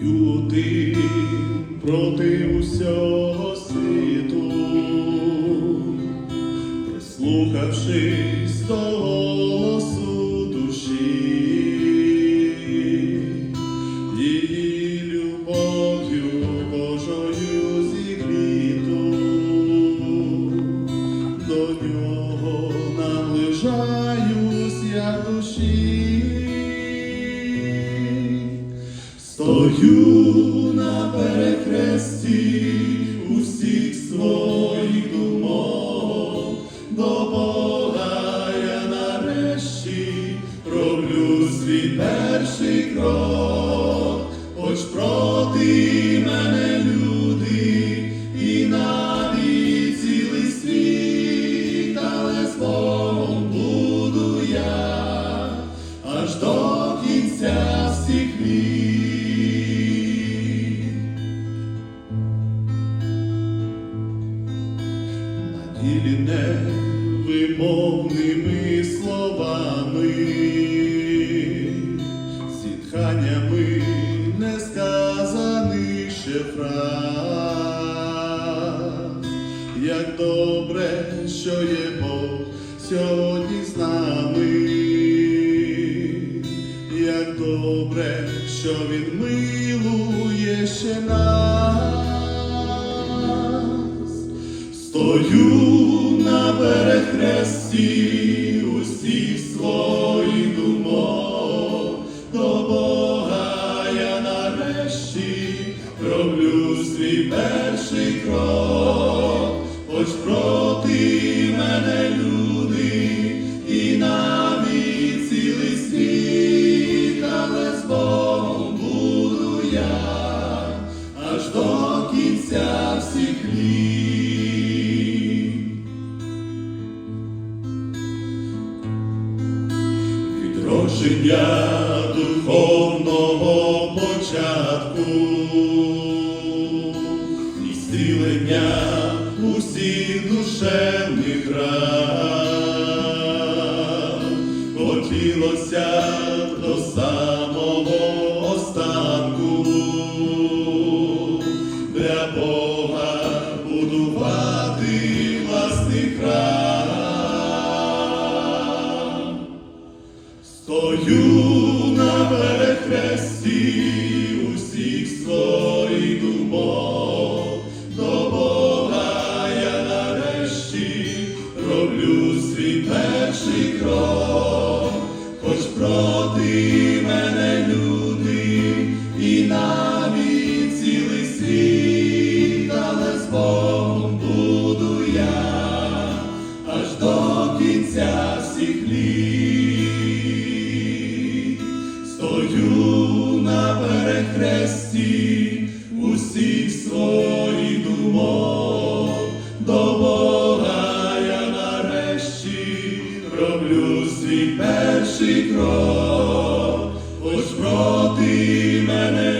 Юди проти усього світу, прислухавшись до голосу душі, її любов'ю Божою зігріту, до нього наближаюсь я душі. Стою на перехресті усіх своїх думок, до Бога я нарешті роблю свій перший крок, Наділене вимовними словами, зітханнями несказаних ще фраз. Як добре, що є Бог сьогодні з нами, як добре, що Він милує Стою на перехресті усіх своїх думок, до Бога я нарешті роблю свій перший крок, хоч проти мене люди і навіть цілий світ, але з Богом буду я Відродження духовного початку. І зцілення усіх душевних ран хотілося до самого останку. Для Бога будувати власний храм. Стою Твою на перехресті усіх своїх думок, до Бога я нарешті роблю свій перший крок, ось проти мене.